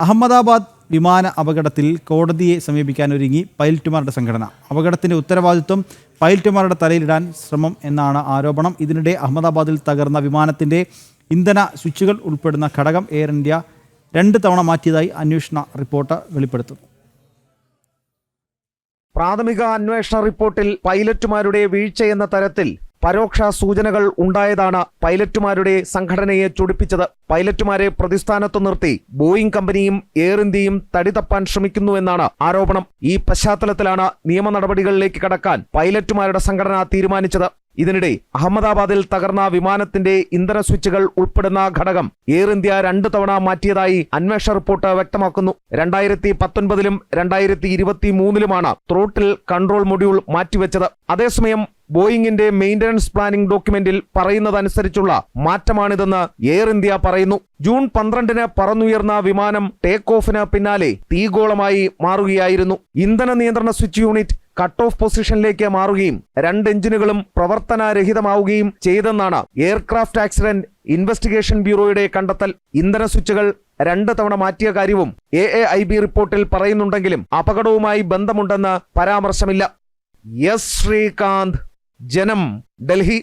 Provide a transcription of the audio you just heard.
അഹമ്മദാബാദ് വിമാന അപകടത്തിൽ കോടതിയെ സമീപിക്കാൻ ഒരുങ്ങി പൈലറ്റുമാരുടെ സംഘടന. അപകടത്തിന്റെ ഉത്തരവാദിത്വം പൈലറ്റുമാരുടെ തലയിലിടാൻ ശ്രമം എന്നാണ് ആരോപണം. ഇതിനിടെ അഹമ്മദാബാദിൽ തകർന്ന വിമാനത്തിന്റെ ഇന്ധന സ്വിച്ചുകൾ ഉൾപ്പെടുന്ന ഘടകം എയർ ഇന്ത്യ രണ്ട് തവണ മാറ്റിയതായി അന്വേഷണ റിപ്പോർട്ട് വെളിപ്പെടുത്തുന്നു. പ്രാഥമിക അന്വേഷണ റിപ്പോർട്ടിൽ പൈലറ്റുമാരുടെ വീഴ്ചയെന്ന തരത്തിൽ പരോക്ഷ സൂചനകൾ ഉണ്ടായതാണ് പൈലറ്റുമാരുടെ സംഘടനയെ ചൊടിപ്പിച്ചത്. പൈലറ്റുമാരെ പ്രതിസ്ഥാനത്ത് നിർത്തി ബോയിംഗ് കമ്പനിയും എയർ ഇന്ത്യയും തടി തപ്പാൻ ശ്രമിക്കുന്നുവെന്നാണ് ആരോപണം. ഈ പശ്ചാത്തലത്തിലാണ് നിയമ നടപടികളിലേക്ക് കടക്കാൻ പൈലറ്റുമാരുടെ സംഘടന തീരുമാനിച്ചത്. ഇതിനിടെ അഹമ്മദാബാദിൽ തകർന്ന വിമാനത്തിന്റെ ഇന്ധന സ്വിച്ചുകൾ ഉൾപ്പെടുന്ന ഘടകം എയർ ഇന്ത്യ രണ്ടു തവണ മാറ്റിയതായി അന്വേഷണ റിപ്പോർട്ട് വ്യക്തമാക്കുന്നു. രണ്ടായിരത്തി പത്തൊൻപതിലും രണ്ടായിരത്തി ഇരുപത്തി മൂന്നിലുമാണ് ത്രോട്ടിൽ കൺട്രോൾ മൊഡ്യൂൾ മാറ്റിവെച്ചത്. അതേസമയം ബോയിങ്ങിന്റെ മെയിന്റനൻസ് പ്ലാനിംഗ് ഡോക്യുമെന്റിൽ പറയുന്നതനുസരിച്ചുള്ള മാറ്റമാണിതെന്ന് എയർ ഇന്ത്യ പറയുന്നു. ജൂൺ പന്ത്രണ്ടിന് പറന്നുയർന്ന വിമാനം ടേക്ക് ഓഫിന് പിന്നാലെ തീഗോളമായി മാറുകയായിരുന്നു. ഇന്ധന നിയന്ത്രണ സ്വിച്ച് യൂണിറ്റ് കട്ട് ഓഫ് പൊസിഷനിലേക്ക് മാറുകയും രണ്ട് എഞ്ചിനുകളും പ്രവർത്തനരഹിതമാവുകയും ചെയ്തെന്നാണ് എയർക്രാഫ്റ്റ് ആക്സിഡന്റ് ഇൻവെസ്റ്റിഗേഷൻ ബ്യൂറോയുടെ കണ്ടെത്തൽ. ഇന്ധന സ്വിച്ചുകൾ രണ്ട് തവണ മാറ്റിയ കാര്യവും എ എ ഐ ബി റിപ്പോർട്ടിൽ പറയുന്നുണ്ടെങ്കിലും അപകടവുമായി ബന്ധമുണ്ടെന്ന് പരാമർശമില്ല. എസ് ശ്രീകാന്ത് ജനം ഡൽഹി